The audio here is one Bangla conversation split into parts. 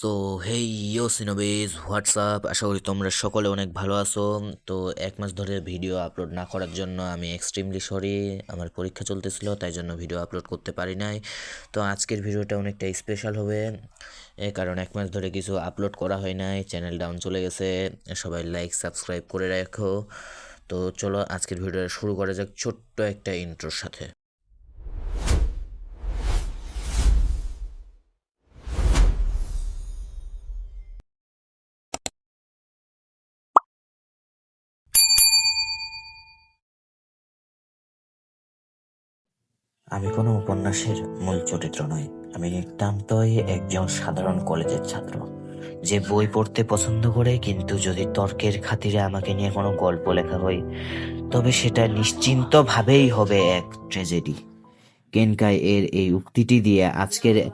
সো হেই ইয়ো সিনোবিজ হোয়াটসঅ্যাপ আশা করি তোমরা সকলে অনেক ভালো আছো। তো, এক মাস ধরে ভিডিও আপলোড না করার জন্য আমি এক্সট্রিমলি সরি আমার পরীক্ষা চলতেছিল, তাই জন্য ভিডিও আপলোড করতে পারি নাই। তো, আজকের ভিডিওটা অনেকটা স্পেশাল হবে, এ কারণ এক মাস ধরে কিছু আপলোড করা হয় নাই চ্যানেল ডাউন চলে গেছে, সবাই লাইক সাবস্ক্রাইব করে রাখো। তো, চলো আজকের ভিডিওটা শুরু করা যাক ছোট্ট একটা ইন্ট্রোর সাথে। আমি কোনো উপন্যাসের মূল চরিত্র নই। আমি নিতান্তই একজন সাধারণ কলেজের ছাত্র। যে বই পড়তে পছন্দ করে, কিন্তু যদি তর্কের খাতিরে আমাকে নিয়ে কোনো গল্প লেখা হয়, তবে সেটা নিশ্চিন্তভাবেই হবে এক ট্র্যাজেডি। কেনকাই এর এই উক্তিটি দিয়ে আজকের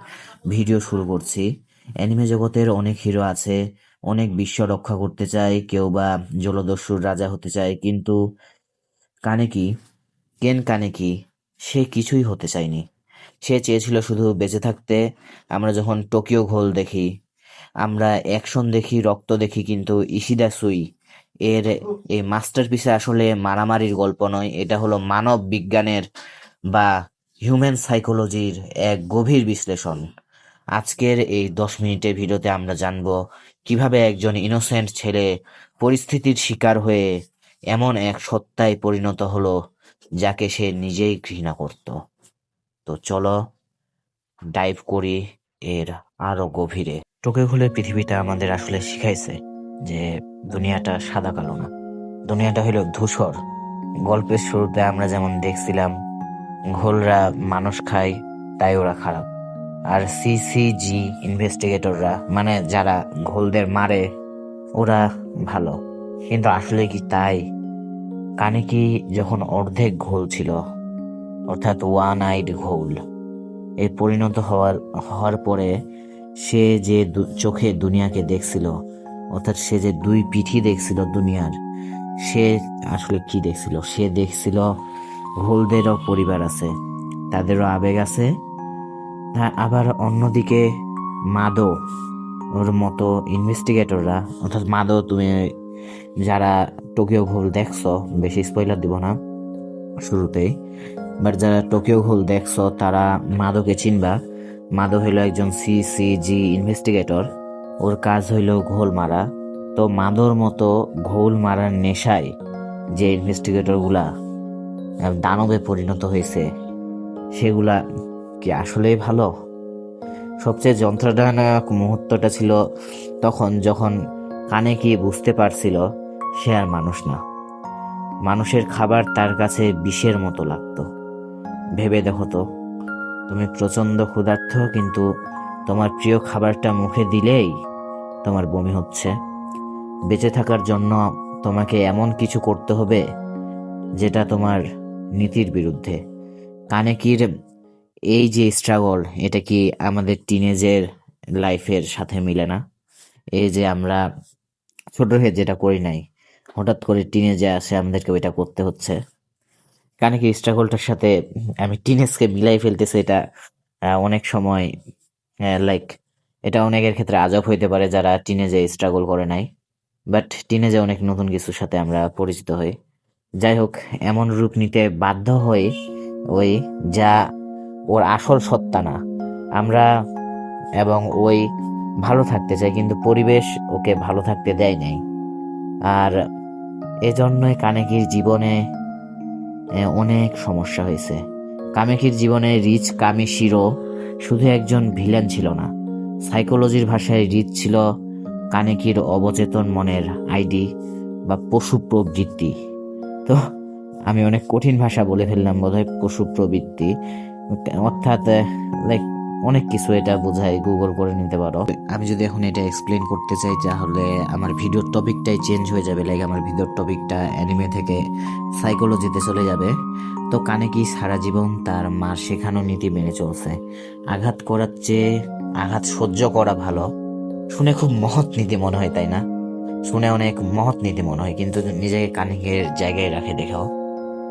ভিডিও শুরু করছি। অ্যানিমে জগতের অনেক হিরো আছে, অনেক বিশ্ব রক্ষা করতে চায়, কেউ বা জলদস্যুর রাজা হতে চায়, কিন্তু কানে কি? কেন কানেকি সে কিছুই হতে চায়নি। সে চেয়েছিল শুধু বেঁচে থাকতে, আমরা যখন টোকিও ঘোল দেখি, আমরা অ্যাকশন দেখি, রক্ত দেখি, কিন্তু ইশিদা সুই, এর এই মাস্টারপিসে আসলে মারামারির গল্প নয়, এটা হলো মানব বিজ্ঞানের বা হিউম্যান সাইকোলজির এক গভীর বিশ্লেষণ। আজকের এই দশ মিনিটের ভিডিওতে আমরা জানব কীভাবে একজন ইনোসেন্ট ছেলে পরিস্থিতির শিকার হয়ে এমন এক সত্তায় পরিণত হলো। যাকে সে নিজেই ঘৃণা করত। তো চলো ডাইভ করি এর আরও গভীরে। টোকে হলে পৃথিবীটা আমাদের আসলে শিখাইছে যে দুনিয়াটা সাদা কালো না। দুনিয়াটা হলো ধূসর। গল্পের শুরুতে আমরা যেমন দেখছিলাম, ঘোলরা মানুষ খায়, তাই ওরা খারাপ। আর সিসিজি ইনভেস্টিগেটররা মানে যারা ঘোলদের মারে, ওরা ভালো। কিন্তু আসলে কি তাই? কানেকি যখন অর্ধেক ঘোল ছিল, অর্থাৎ ওয়ান আইড ঘোল, এর পরিণত হওয়ার হওয়ার পরে সে যে চোখে দুনিয়াকে দেখছিল, অর্থাৎ সে যে দুই পিঠি দেখছিল দুনিয়ার, সে আসলে কি দেখছিল? সে দেখছিল ঘোলদেরও পরিবার আছে, তাদেরও আবেগ আছে আবার অন্যদিকে মাদো ওর মতো ইনভেস্টিগেটররা অর্থাৎ মাদো তুমি যারা টোকিও ঘোল দেখছ, বেশি স্পয়লার দিব না, শুরুতেই। বাট যারা টোকিও ঘোল দেখছ, তারা মাদকে চিনবা। মাদো হইল একজন সি সি জি ইনভেস্টিগেটর ওর কাজ হইল ঘোল মারা। তো মাদর মতো ঘোল মারার নেশায় যে ইনভেস্টিগেটরগুলা দানবে পরিণত হয়েছে, সেগুলা কি আসলেই ভালো? সবচেয়ে যন্ত্রণাদায়ক মুহূর্তটা ছিল তখন যখন কানে কি বুঝতে পারছিল, সে আর মানুষ না। মানুষের খাবার তার কাছে বিষের মতো লাগতো। ভেবে দেখো তো, তুমি প্রচণ্ড ক্ষুধার্ত, কিন্তু তোমার প্রিয় খাবারটা মুখে দিলেই তোমার বমি হচ্ছে। বেঁচে থাকার জন্য তোমাকে এমন কিছু করতে হবে, যেটা তোমার নীতির বিরুদ্ধে। কানেকির এই যে স্ট্রাগল এটা কি আমাদের টিনেজের লাইফের সাথে মিলে না? এই যে আমরা ছোট হয়ে যেটা করি নাই, হঠাৎ করে টিনেজে আসে আমাদেরকে ওইটা করতে হচ্ছে। কারণ কি স্ট্রাগলটার সাথে আমি টিনেজকে মিলাই ফেলতেছি এটা অনেক সময় লাইক এটা অনেকের ক্ষেত্রে আজব হইতে পারে যারা টিনে টিনেজে স্ট্রাগল করে নাই। বাট টিনে টিনেজে অনেক নতুন কিছুর সাথে আমরা পরিচিত হই। যাই হোক, এমন রূপ নিতে বাধ্য হই, ওই যা ওর আসল সত্তা না। আমরা এবং ওই ভালো থাকতে চাই কিন্তু পরিবেশ ওকে ভালো থাকতে দেয় নাই। আর এজন্যই কানেকির জীবনে অনেক সমস্যা হয়েছে। কামেকির জীবনে রিচ কামিশিরো শুধু একজন ভিলেন ছিল না, সাইকোলজির ভাষায় রিচ ছিল কানেকির অবচেতন মনের আইডি বা পশু প্রবৃত্তি। তো, আমি অনেক কঠিন ভাষা বলে ফেললাম, বোধহয় পশু প্রবৃত্তি। অর্থাৎ লাইক অনেক কিছু এটা বোঝায় গুগল করে নিতে পারো। আমি যদি এখন এটা এক্সপ্লেন করতে চাই, তাহলে আমার ভিডিওর টপিকটাই চেঞ্জ হয়ে যাবে লাইক আমার ভিডিওর টপিকটা অ্যানিমে থেকে সাইকোলজিতে চলে যাবে। তো কানে কি সারা জীবন তার মার শেখানো নীতি মেনে চলছে? আঘাত করার চেয়ে আঘাত সহ্য করা ভালো। শুনে খুব মহৎ নীতি মনে হয়, তাই না? শুনে অনেক মহৎ নীতি মনে হয়, কিন্তু নিজেকে কানিকের জায়গায় রাখে দেখাও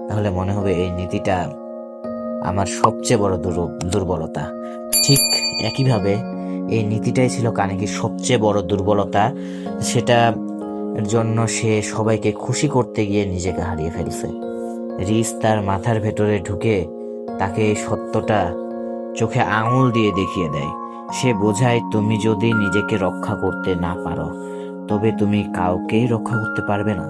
তাহলে মনে হবে এই নীতিটা আমার সবচেয়ে বড় দুর্ব- দুর্বলতা। ঠিক একইভাবে এই নীতিটাই ছিল কানেকির সবচেয়ে বড় দুর্বলতা। সেটা জন্য সে সবাইকে খুশি করতে গিয়ে নিজেকে হারিয়ে ফেলছে। রিস তার মাথার ভেতরে ঢুকে তাকে এই সত্যটা চোখে আঙুল দিয়ে দেখিয়ে দেয়। সে বোঝায়, তুমি যদি নিজেকে রক্ষা করতে না পারো, তবে তুমি কাউকেই রক্ষা করতে পারবে না।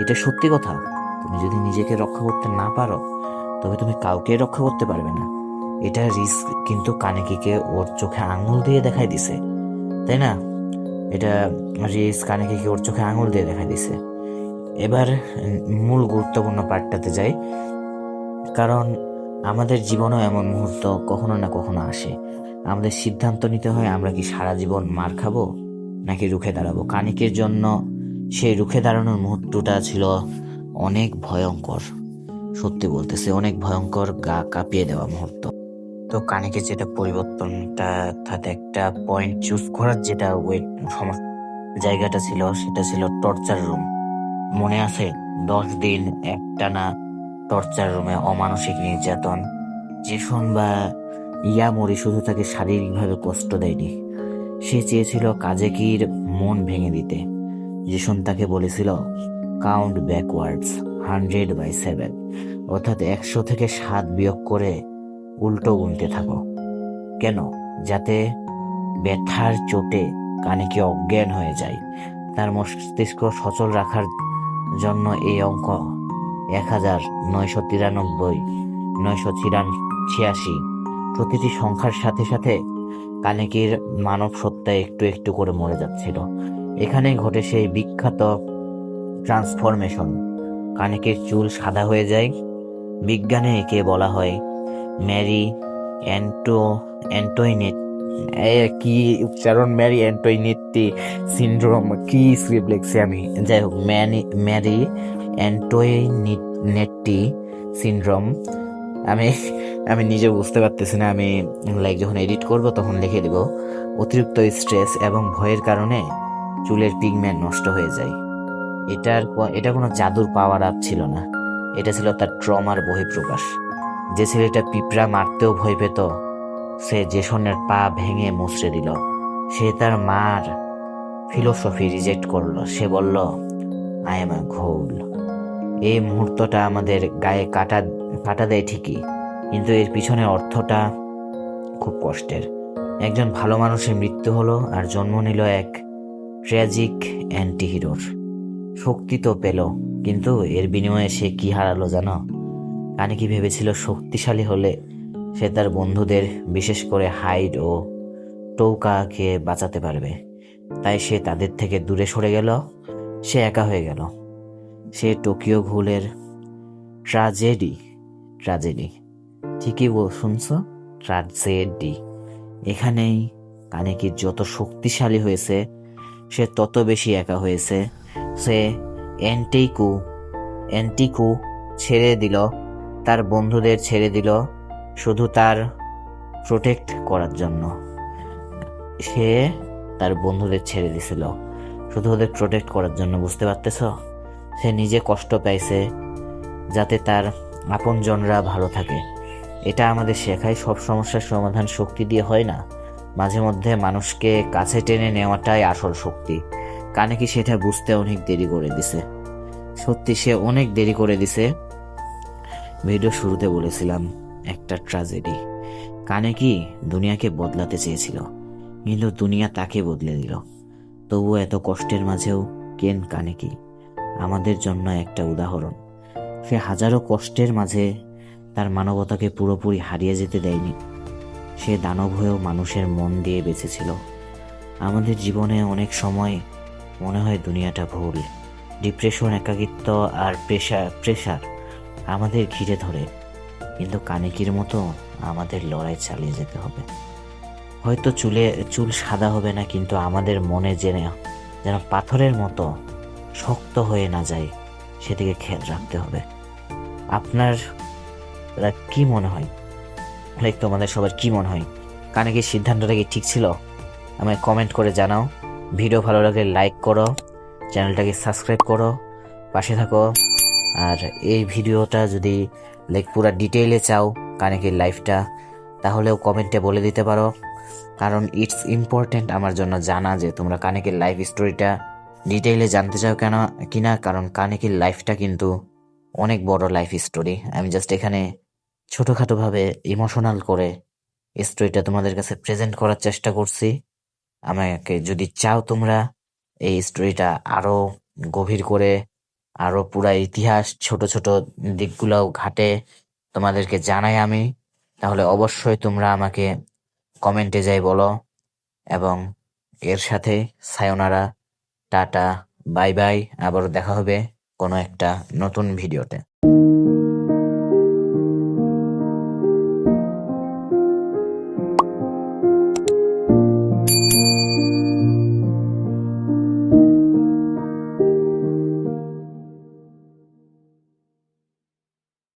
এটা সত্যি কথা। তুমি যদি নিজেকে রক্ষা করতে না পারো তবে তুমি কাউকে রক্ষা করতে পারবে না। এটা রিস্ক কিন্তু কানেকিকে ওর চোখে আঙুল দিয়ে দেখাই দিছে। তাই না? এটা রিস্ক কানেকিকে ওর চোখে আঙুল দিয়ে দেখাই দিছে। এবার মূল গুরুত্বপূর্ণ পার্টটাতে যাই। কারণ আমাদের জীবনেও এমন মুহূর্ত কখনো না কখনো আসে। আমাদের সিদ্ধান্ত নিতে হয়, আমরা কি সারা জীবন মার খাব নাকি রুখে দাঁড়াবো? কানিকের জন্য সেই রুখে দাঁড়ানোর মুহূর্তটা ছিল অনেক ভয়ঙ্কর। সত্যি বলতেছে, অনেক ভয়ঙ্কর গা কাঁপিয়ে দেওয়া মুহূর্ত। তো কানিকে যেটা পরিবর্তনটা, তাতে একটা পয়েন্ট চুজ করার যেটা ওয়েট জায়গাটা ছিল, সেটা ছিল টর্চার রুম মনে আছে, দশ দিন একটানা টর্চার রুমে অমানসিক নির্যাতন। জেসন বা ইয়ামরি শুধু তাকে শারীরিকভাবে কষ্ট দেয়নি। সে চেয়েছিল কাজেকির মন ভেঙে দিতে। জেসন তাকে বলেছিল count backwards hundred by seven. অর্থাৎ একশো থেকে সাত বিয়োগ করে উল্টো গুনতে থাকো। কেন? যাতে ব্যথার চোটে কানিকে অজ্ঞান হয়ে যায়। তার মস্তিষ্ক সচল রাখার জন্য এই অঙ্ক এক হাজার নয়শো তিরানব্বই, নয়শো ছিয়ান ছিয়াশি। প্রতিটি সংখ্যার সাথে সাথে কানেকির মানব সত্তা একটু একটু করে মরে যাচ্ছিল। এখানেই ঘটে সেই বিখ্যাত ট্রান্সফরমেশন কানেকের চুল সাদা হয়ে যায়। বিজ্ঞানে একে বলা হয় ম্যারি অ্যান্টো, অ্যান্টোইনেট। কি উচ্চারণ? ম্যারি অ্যান্টোইনেটটি সিন্ড্রোম। কি স্ক্রিপ্ট লিখছি আমি? যাই হোক, ম্যানি, ম্যারি অ্যান্টোইনেটটি সিন্ড্রোম। আমি আমি নিজে বুঝতে পারতেছি না। আমি লাইক যখন এডিট করব তখন লিখে দেব। অতিরিক্ত স্ট্রেস এবং ভয়ের কারণে চুলের পিগমেন্ট নষ্ট হয়ে যায়। এটার এটা কোনো জাদুর পাওয়ার আপ ছিল না। এটা ছিল তার ট্রমার বহিঃপ্রকাশ। যে ছেলেটা পিঁপড়া মারতেও ভয় পেত, সে জেসনের পা ভেঙে মুচড়ে দিল। সে তার মার ফিলোসফি রিজেক্ট করল। সে বলল আই এম আ ঘোল এই মুহূর্তটা আমাদের গায়ে কাটা কাটা দেয় ঠিকই, কিন্তু এর পিছনে অর্থটা খুব কষ্টের। একজন ভালো মানুষের মৃত্যু হলো আর জন্ম নিল এক ট্র্যাজিক অ্যান্টি হিরোর শক্তি তো পেল, কিন্তু এর বিনিময়ে সে কি হারালো জানো? কানে কি ভেবেছিল শক্তিশালী হলে সে তার বন্ধুদের, বিশেষ করে হাইড ও টৌকাকে বাঁচাতে পারবে। তাই সে তাদের থেকে দূরে সরে গেল, সে একা হয়ে গেল। সে টোকিও ঘুলের ট্রাজেডি ট্রাজেডি, ঠিকই শুনছ? ট্রাজেডি। এখানেই কানেকি যত শক্তিশালী হয়েছে, সে তত বেশি একা হয়েছে। সে অ্যান্টিকু অ্যান্টিকু ছেড়ে দিল, তার বন্ধুদের ছেড়ে দিল, শুধু তার প্রোটেক্ট করার জন্য। সে তার বন্ধুদের ছেড়ে দিছিল, শুধু ওদের প্রোটেক্ট করার জন্য, বুঝতে পারতেছ? সে নিজে কষ্ট পাইছে যাতে তার আপনজনরা ভালো থাকে। এটা আমাদের শেখায় সব সমস্যার সমাধান শক্তি দিয়ে হয় না। মাঝে মধ্যে মানুষকে কাছে টেনে নেওয়াটাই আসল শক্তি। কানে কি সেটা বুঝতে অনেক দেরি করে দিছে। সত্যি সে অনেক দেরি করে দিছে। ভিডিও শুরুতে বলেছিলাম, একটা ট্রাজেডি কানে কি দুনিয়াকে বদলাতে চেয়েছিল, কিন্তু দুনিয়া তাকে বদলে দিল। তবুও এত কষ্টের মাঝেও কেন কানে কি আমাদের জন্য একটা উদাহরণ। সে হাজারো কষ্টের মাঝে তার মানবতাকে পুরোপুরি হারিয়ে যেতে দেয়নি। সে দানব হয়েও মানুষের মন দিয়ে বেঁচেছিল। আমাদের জীবনে অনেক সময় মনে হয় দুনিয়াটা ভুল। ডিপ্রেশন একাকিত্ব আর প্রেশার প্রেশার আমাদের ঘিরে ধরে। কিন্তু কানেকির মতো আমাদের লড়াই চালিয়ে যেতে হবে। হয়তো চুলে, চুল সাদা হবে না, কিন্তু আমাদের মনে জেনে, যেন পাথরের মতো শক্ত হয়ে না যায়, সেদিকে খেয়াল রাখতে হবে। আপনার কি মনে হয়? তোমাদের সবার কি মনে হয়? কানে কি সিদ্ধান্তটা কি ঠিক ছিল? আমায় কমেন্ট করে জানাও। ভিডিও ভালো লাগলে লাইক করো, চ্যানেলটাকে সাবস্ক্রাইব করো, পাশে থাকো। আর এই ভিডিওটা যদি লাইক পুরো ডিটেইলে চাও, কানেকের লাইফটা তাহলেও কমেন্টে বলে দিতে পারো। কারণ ইটস ইম্পর্ট্যান্ট আমার জন্য জানা যে তোমরা কানেকের লাইফ স্টোরিটা ডিটেইলে জানতে চাও কেন, কিনা, কারণ কানেকের লাইফটা কিন্তু অনেক বড় লাইফ স্টোরি আমি জাস্ট এখানে ছোটোখাটোভাবে ইমোশনাল করে স্টোরিটা তোমাদের কাছে প্রেজেন্ট করার চেষ্টা করছি। আমাকে যদি চাও তোমরা এই স্টোরিটা আরও গভীর করে, আরও পুরা ইতিহাস, ছোট ছোট দিকগুলোও ঘাটে তোমাদেরকে জানাই আমি, তাহলে অবশ্যই তোমরা আমাকে কমেন্টে যাই বলো। এবং এর সাথে সায়োনারা, টাটা, বাই বাই, আবারও দেখা হবে কোনো একটা নতুন ভিডিওতে।